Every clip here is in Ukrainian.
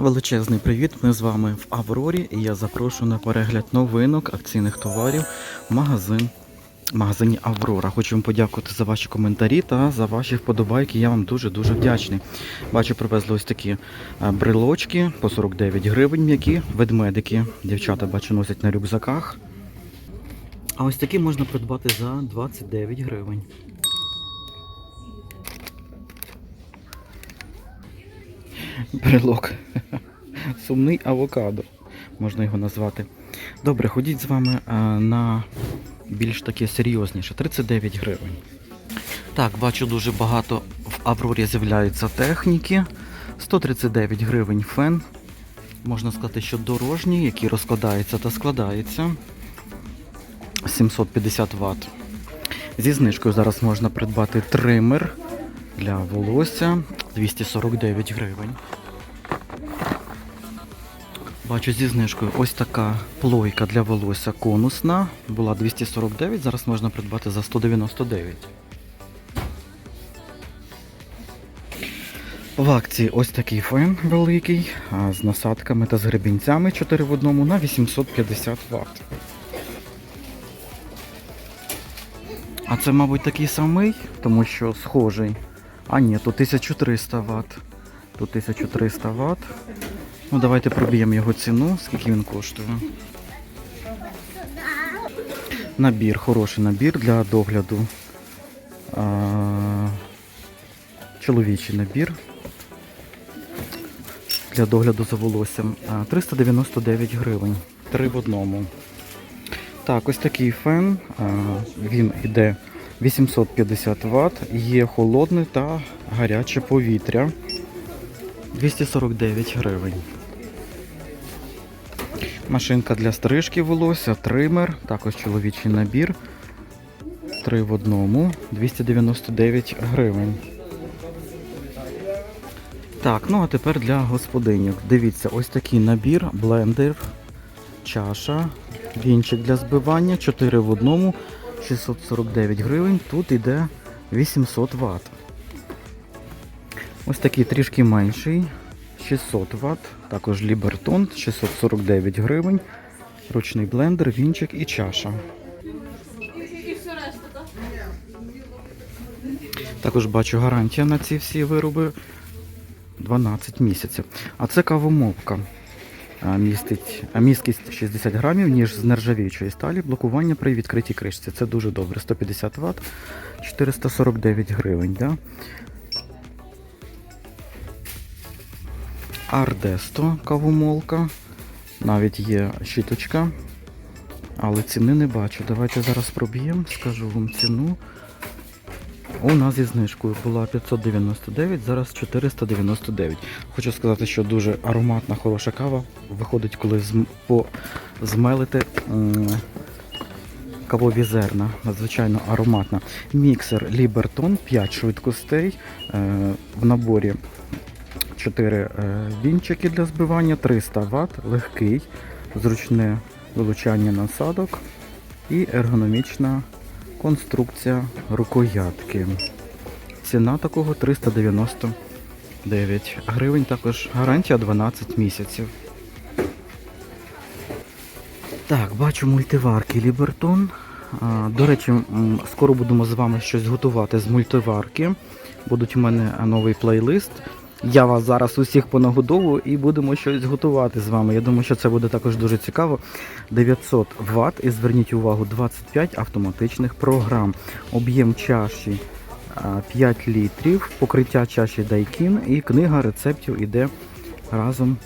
Величезний привіт! Ми з вами в Аврорі і я запрошую на перегляд новинок акційних товарів магазин. Магазині Аврора. Хочу вам подякувати за ваші коментарі та за ваші вподобайки. Я вам дуже-дуже вдячний. Бачу, привезли ось такі е, брелочки по 49 гривень м'які, ведмедики. Дівчата бачу носять на рюкзаках. А ось такі можна придбати за 29 гривень. Брелок. Сумний авокадо, можна його назвати. Добре, ходіть з вами на більш таке серйозніше. 39 гривень. Так, бачу дуже багато в Аврорі з'являються техніки. 139 гривень фен. Можна сказати, що дорожній, який розкладається та складається. 750 Вт. Зі знижкою зараз можна придбати тример для волосся 249 гривень. Бачу зі знижкою ось така плойка для волосся конусна. Була 249, зараз можна придбати за 199. В акції ось такий фен великий, з насадками та з гребінцями 4 в одному на 850 Вт. А це, мабуть, такий самий, тому що схожий. А ні, тут 1300 Вт. Тут 1300 Вт. Ну, давайте проб'ємо його ціну, скільки він коштує. Набір, хороший набір для догляду. Чоловічий набір. Для догляду за волоссям. А, 399 гривень. Три в одному. Так, ось такий фен. Він йде 850 Вт, є холодне та гаряче повітря. 249 гривень. Машинка для стрижки волосся, тример, також чоловічий набір. Три в одному, 299 гривень. Так, ну а тепер для господинів. Дивіться, ось такий набір, блендер, чаша, вінчик для збивання, 4 в одному, 649 гривень. Тут йде 800 Вт. Ось такий трішки менший, 600 Вт, також Лібертон, 649 гривень, ручний блендер, вінчик і чаша. Також бачу гарантія на ці всі вироби 12 місяців. А це кавомовка. Містить, місткість 60 грамів, ніж з нержавіючої сталі, блокування при відкритій кришці. Це дуже добре. 150 Вт, 449 гривень. Да? Ардесто кавомолка. Навіть є щіточка. Але ціни не бачу. Давайте зараз проб'ємо, скажу вам ціну. У нас зі знижкою була 599, зараз 499. Хочу сказати, що дуже ароматна, хороша кава. Виходить, коли зм- по- змелите кавові зерна. Надзвичайно ароматна. Міксер Liberton 5 швидкостей. Е, в наборі 4 е, вінчики для збивання, 300 Вт, легкий, зручне вилучання насадок і ергономічна конструкція рукоятки. Ціна такого 399 гривень, також гарантія 12 місяців. Так, бачу мультиварки Лібертон. До речі, скоро будемо з вами щось готувати з мультиварки. Будуть у мене новий плейлист. Я вас зараз усіх понагодовую і будемо щось готувати з вами. Я думаю, що це буде також дуже цікаво. 900 Вт і зверніть увагу, 25 автоматичних програм. Об'єм чаші 5 літрів, покриття чаші Daikin і книга рецептів іде разом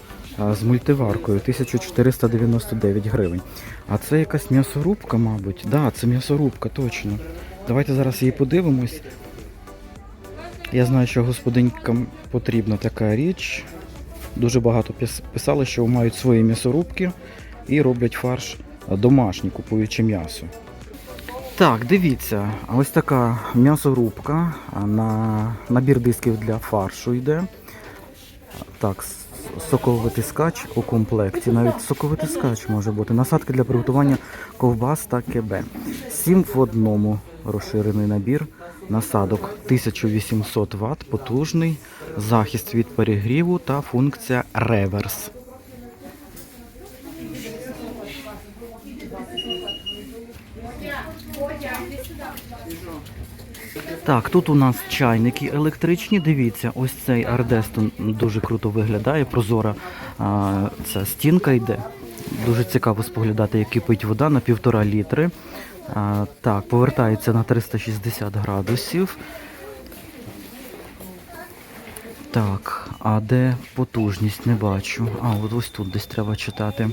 з мультиваркою 1499 гривень. А це якась м'ясорубка, мабуть. Так, да, це м'ясорубка, точно. Давайте зараз її подивимось. Я знаю, що господинькам потрібна така річ. Дуже багато писали, що мають свої м'ясорубки і роблять фарш домашній, купуючи м'ясо. Так, дивіться, ось така м'ясорубка на набір дисків для фаршу йде. Так, соковитискач у комплекті. Навіть соковитискач може бути. Насадки для приготування ковбас та кебе. 7 в одному розширений набір насадок. 1800 Вт, потужний, захист від перегріву та функція реверс. Так, тут у нас чайники електричні. Дивіться, ось цей Ардестон дуже круто виглядає. Прозора а, ця стінка йде. Дуже цікаво споглядати, як кипить вода на півтора літри. А, так, повертається на 360 градусів. Так, а де потужність не бачу. А, от ось тут десь треба читати.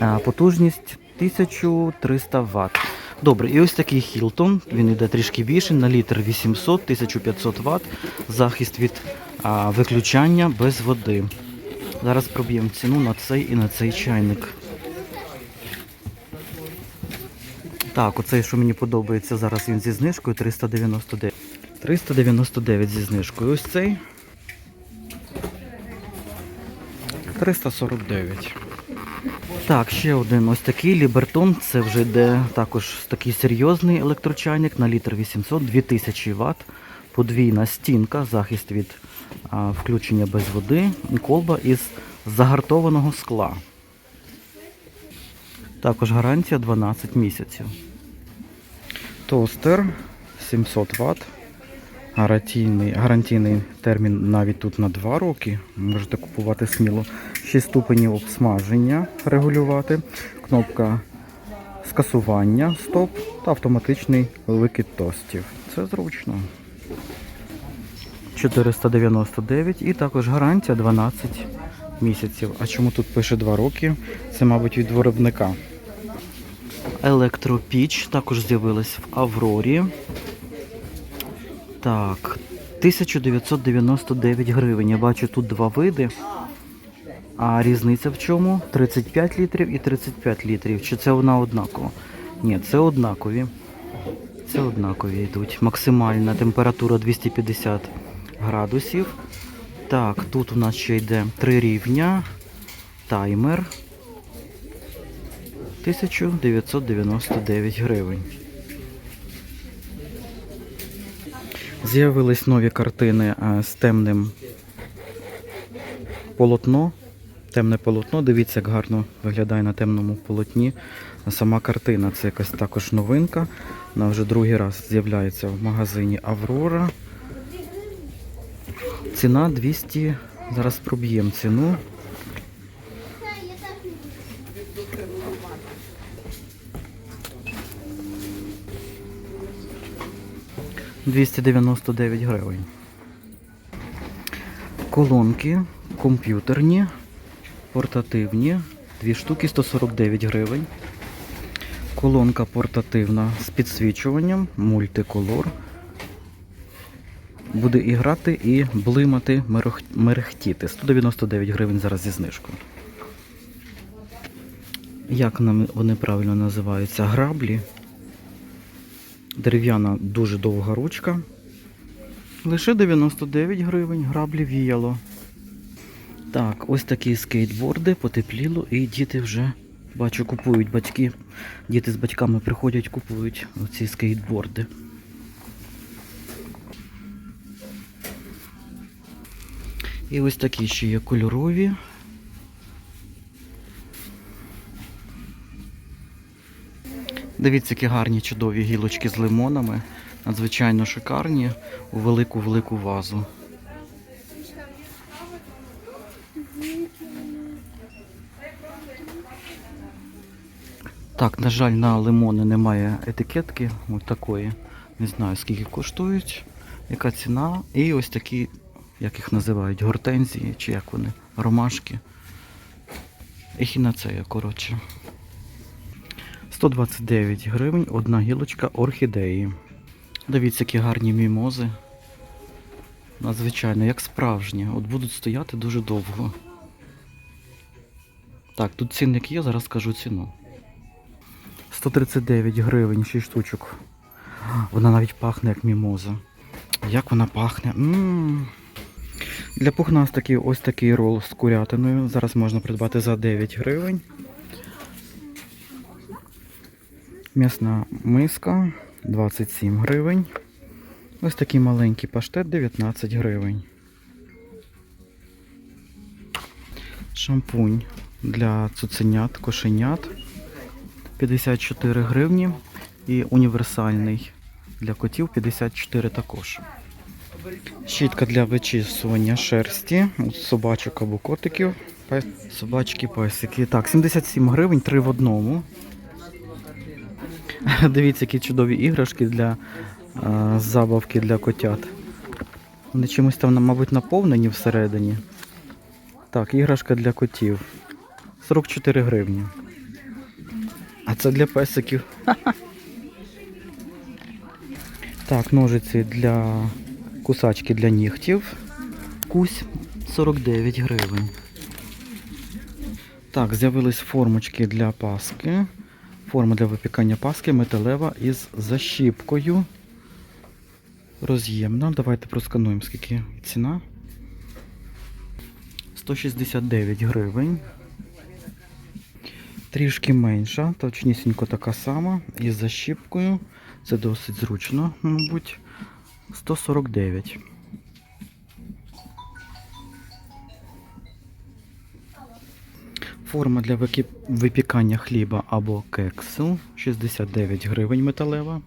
А, потужність 1300 Вт. Добре, і ось такий Хілтон, він йде трішки більше, на літр 800, 1500 Вт, захист від а, виключання без води. Зараз проб'ємо ціну на цей і на цей чайник. Так, оцей, що мені подобається, зараз він зі знижкою 399. 399 зі знижкою. Ось цей 349. Так, ще один ось такий Лібертон. Це вже йде також такий серйозний електрочайник на літр 800, 2000 Вт. Подвійна стінка, захист від а, включення без води, колба із загартованого скла. Також гарантія 12 місяців. Тостер 700 Вт. Гарантійний, гарантійний термін навіть тут на 2 роки. Можете купувати сміло. 6 ступенів обсмаження регулювати. Кнопка скасування стоп та автоматичний викид тостів. Це зручно. 499 і також гарантія 12 місяців. А чому тут пише 2 роки? Це, мабуть, від виробника. Електропіч також з'явилась в Аврорі. Так, 1999 гривень. Я бачу тут два види. А різниця в чому? 35 літрів і 35 літрів. Чи це вона однакова? Ні, це однакові. Це однакові йдуть. Максимальна температура 250 градусів. Так, тут у нас ще йде три рівня. Таймер. 1999 гривень. З'явились нові картини е, з темним полотно. Темне полотно. Дивіться, як гарно виглядає на темному полотні. Сама картина це якась також новинка. Вона вже другий раз з'являється в магазині Аврора. Ціна 200. Зараз проб'ємо ціну. – 299 гривень. Колонки комп'ютерні, портативні, дві штуки 149 гривень. Колонка портативна з підсвічуванням, мультиколор. Буде і грати, і блимати, мерехтіти. 199 гривень зараз зі знижкою. Як вони правильно називаються? Граблі. Дерев'яна дуже довга ручка. Лише 99 гривень, граблі віяло. Так, ось такі скейтборди, потепліло, і діти вже, бачу, купують батьки. Діти з батьками приходять, купують оці скейтборди. І ось такі ще є кольорові. Дивіться, які гарні чудові гілочки з лимонами. Надзвичайно шикарні у велику-велику вазу. Так, на жаль, на лимони немає етикетки. Ось такої. Не знаю, скільки коштують, яка ціна. І ось такі, як їх називають, гортензії, чи як вони, ромашки. Ехінацея, коротше. 129 гривень, одна гілочка орхідеї. Дивіться, які гарні мімози. Надзвичайно, як справжні. От будуть стояти дуже довго. Так, тут цінник є, зараз скажу ціну. 139 гривень, 6 штучок. Вона навіть пахне як мімоза. Як вона пахне? м для пухнастиків ось такий рол з курятиною. Зараз можна придбати за 9 гривень. М'ясна миска 27 гривень. Ось такий маленький паштет 19 гривень. Шампунь для цуценят, кошенят 54 гривні. І універсальний для котів 54 також. Щітка для вичісування шерсті, у собачок або котиків. Собачки, песики. Так, 77 гривень, 3 в одному. Дивіться, які чудові іграшки для е, забавки для котят. Вони чимось там, мабуть, наповнені всередині. Так, іграшка для котів. 44 гривні. А це для песиків. Так, ножиці для кусачки для нігтів. Кусь 49 гривень. Так, з'явились формочки для паски. Форма для випікання паски металева із защіпкою. Роз'ємна. Давайте проскануємо, скільки ціна. 169 гривень. Трішки менша, точнісінько така сама, із защіпкою. Це досить зручно, мабуть. 149. Форма для випікання хліба або кексу 69 гривень металева.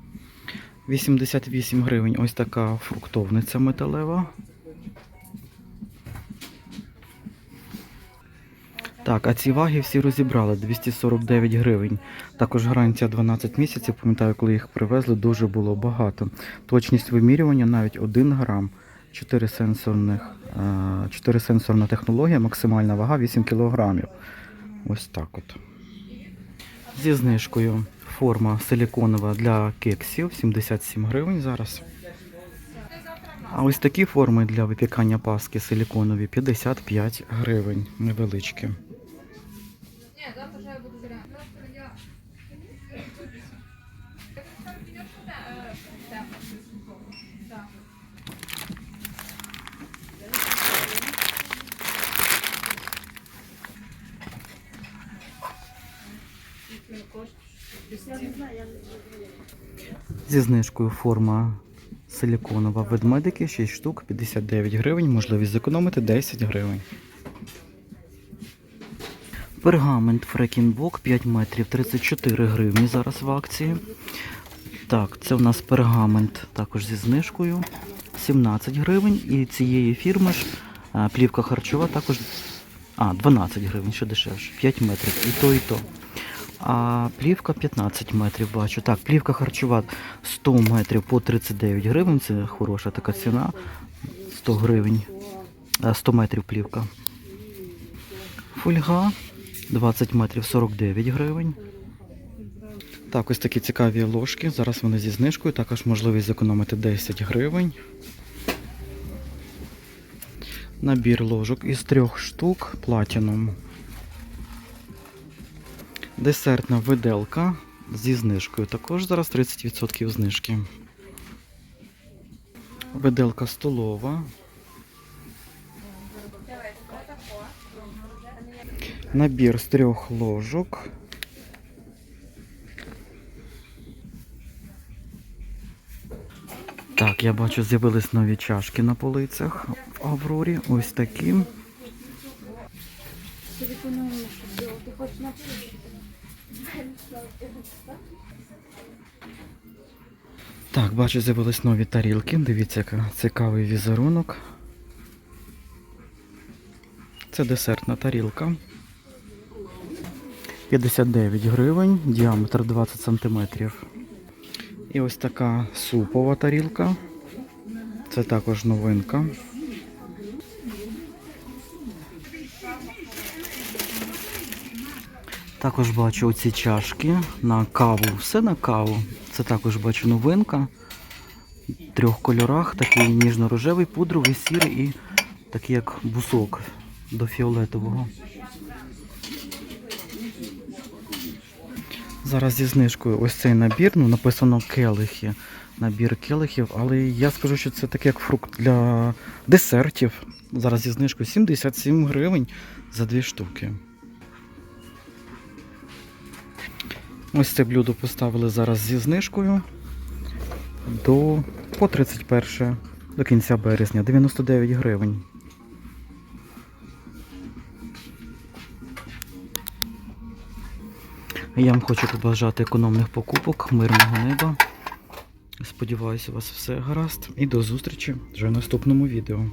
88 гривень ось така фруктовниця металева. Так, а ці ваги всі розібрали 249 гривень. Також гарантія 12 місяців. Пам'ятаю, коли їх привезли, дуже було багато. Точність вимірювання навіть 1 грам. 4 сенсорних, 4 сенсорна технологія, максимальна вага 8 кілограмів. Ось так от. Зі знижкою форма силіконова для кексів 77 гривень зараз. А ось такі форми для випікання паски силіконові 55 гривень, невеличкі. Зі знижкою форма силіконова ведмедики 6 штук 59 гривень, можливість зекономити 10 гривень. Пергамент Фрекінбок 5 метрів 34 гривні зараз в акції. Так, це у нас пергамент також зі знижкою 17 гривень. І цієї фірми ж плівка харчова також а, 12 гривень, що дешевше, 5 метрів. І то, і то. А плівка 15 метрів бачу. Так, плівка харчова 100 метрів по 39 гривень. Це хороша така ціна. 100 гривень. 100 метрів плівка. Фольга 20 метрів 49 гривень. Так, ось такі цікаві ложки. Зараз вони зі знижкою. Також можливість зекономити 10 гривень. Набір ложок із трьох штук платіном. Десертна виделка зі знижкою. Також зараз 30% знижки. Виделка столова. Набір з трьох ложок. Так, я бачу, з'явились нові чашки на полицях в Аврорі. Ось такі. Так, бачу, з'явились нові тарілки. Дивіться, який цікавий візерунок. Це десертна тарілка. 59 гривень, діаметр 20 сантиметрів. І ось така супова тарілка. Це також новинка. Також бачу оці чашки на каву. Все на каву. Це також бачу новинка. В трьох кольорах. Такий ніжно-рожевий, пудровий, сірий і такий як бусок до фіолетового. Зараз зі знижкою ось цей набір, ну написано келихи. Набір келихів, але я скажу, що це таке як фрукт для десертів. Зараз зі знижкою 77 гривень за дві штуки. Ось це блюдо поставили зараз зі знижкою до по 31 до кінця березня 99 гривень. Я вам хочу побажати економних покупок, мирного неба. Сподіваюся, у вас все гаразд і до зустрічі вже в наступному відео.